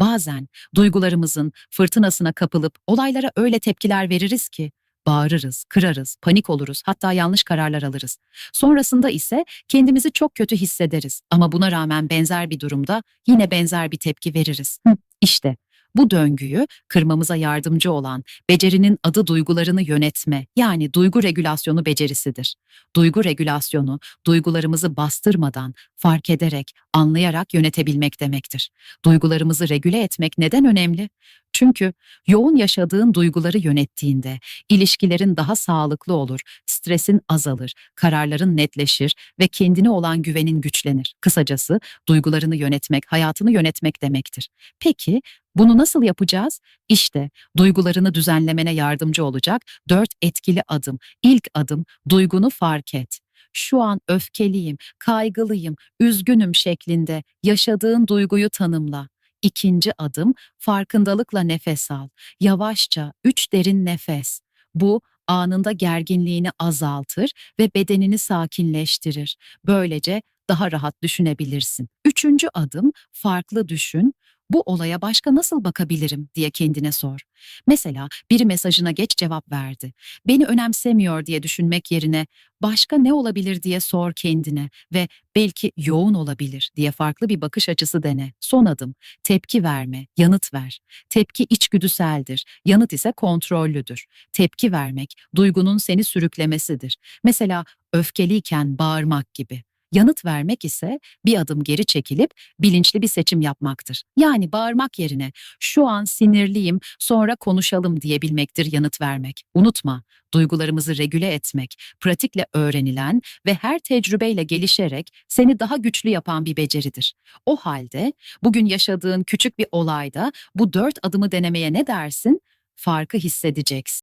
Bazen duygularımızın fırtınasına kapılıp olaylara öyle tepkiler veririz ki bağırırız, kırarız, panik oluruz, hatta yanlış kararlar alırız. Sonrasında ise kendimizi çok kötü hissederiz ama buna rağmen benzer bir durumda yine benzer bir tepki veririz. Hı, İşte bu döngüyü kırmamıza yardımcı olan becerinin adı duygularını yönetme yani duygu regülasyonu becerisidir. Duygu regülasyonu duygularımızı bastırmadan, fark ederek, anlayarak yönetebilmek demektir. Duygularımızı regüle etmek neden önemli? Çünkü yoğun yaşadığın duyguları yönettiğinde ilişkilerin daha sağlıklı olur, stresin azalır, kararların netleşir ve kendine olan güvenin güçlenir. Kısacası duygularını yönetmek, hayatını yönetmek demektir. Peki bunu nasıl yapacağız? İşte duygularını düzenlemene yardımcı olacak dört etkili adım. İlk adım duygunu fark et. Şu an öfkeliyim, kaygılıyım, üzgünüm şeklinde yaşadığın duyguyu tanımla. İkinci adım farkındalıkla nefes al. Yavaşça üç derin nefes. Bu anında gerginliğini azaltır ve bedenini sakinleştirir. Böylece daha rahat düşünebilirsin. Üçüncü adım farklı düşün. Bu olaya başka nasıl bakabilirim diye kendine sor. Mesela biri mesajına geç cevap verdi. Beni önemsemiyor diye düşünmek yerine başka ne olabilir diye sor kendine ve belki yoğun olabilir diye farklı bir bakış açısı dene. Son adım tepki verme, yanıt ver. Tepki içgüdüseldir, yanıt ise kontrollüdür. Tepki vermek duygunun seni sürüklemesidir. Mesela öfkeliyken bağırmak gibi. Yanıt vermek ise bir adım geri çekilip bilinçli bir seçim yapmaktır. Yani bağırmak yerine şu an sinirliyim sonra konuşalım diyebilmektir yanıt vermek. Unutma, duygularımızı regüle etmek, pratikle öğrenilen ve her tecrübeyle gelişerek seni daha güçlü yapan bir beceridir. O halde bugün yaşadığın küçük bir olayda bu dört adımı denemeye ne dersin? Farkı hissedeceksin.